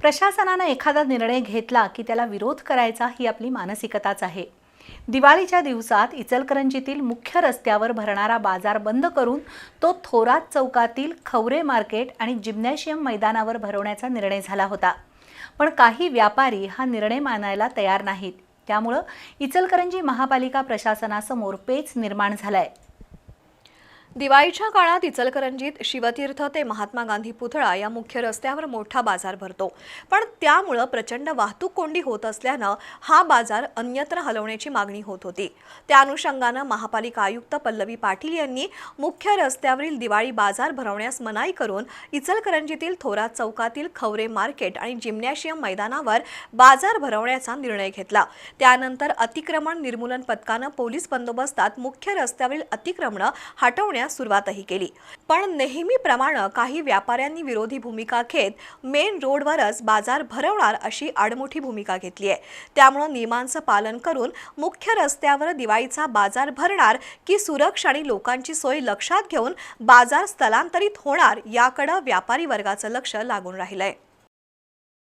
प्रशासनानं एखादा निर्णय घेतला की त्याला विरोध करायचा ही आपली मानसिकताच आहे. दिवाळीच्या दिवसात इचलकरंजीतील मुख्य रस्त्यावर भरणारा बाजार बंद करून तो थोरात चौकातील खवरे मार्केट आणि जिम्नॅशियम मैदानावर भरवण्याचा निर्णय झाला होता. पण काही व्यापारी हा निर्णय मानायला तयार नाहीत. त्यामुळं इचलकरंजी महापालिका प्रशासनासमोर पेच निर्माण झालाय. दिवाळीच्या काळात इचलकरंजीत शिवतीर्थ ते महात्मा गांधी पुतळा या मुख्य रस्त्यावर मोठा बाजार भरतो. पण त्यामुळं प्रचंड वाहतूक कोंडी होत असल्यानं हा बाजार अन्यत्र हलवण्याची मागणी होत होती. त्या अनुषंगानं महापालिका आयुक्त पल्लवी पाटील यांनी मुख्य रस्त्यावरील दिवाळी बाजार भरवण्यास मनाई करून इचलकरंजीतील थोरात चौकातील खवरे मार्केट आणि जिम्नॅशियम मैदानावर बाजार भरवण्याचा निर्णय घेतला. त्यानंतर अतिक्रमण निर्मूलन पथकानं पोलीस बंदोबस्तात मुख्य रस्त्यावरील अतिक्रमणं हटवण्यास सुरुवातही केली. पण नेहमीप्रमाणे काही व्यापाऱ्यांनी विरोधी भूमिका घेत मेन रोडवरच बाजार भरवणार अशी आडमुठी भूमिका घेतली आहे. त्यामुळे नियमांचं पालन करून मुख्य रस्त्यावर दिवाळीचा बाजार भरणार की सुरक्षा आणि लोकांची सोय लक्षात घेऊन बाजार स्थलांतरित होणार याकडं व्यापारी वर्गाचं लक्ष लागून राहिलंय.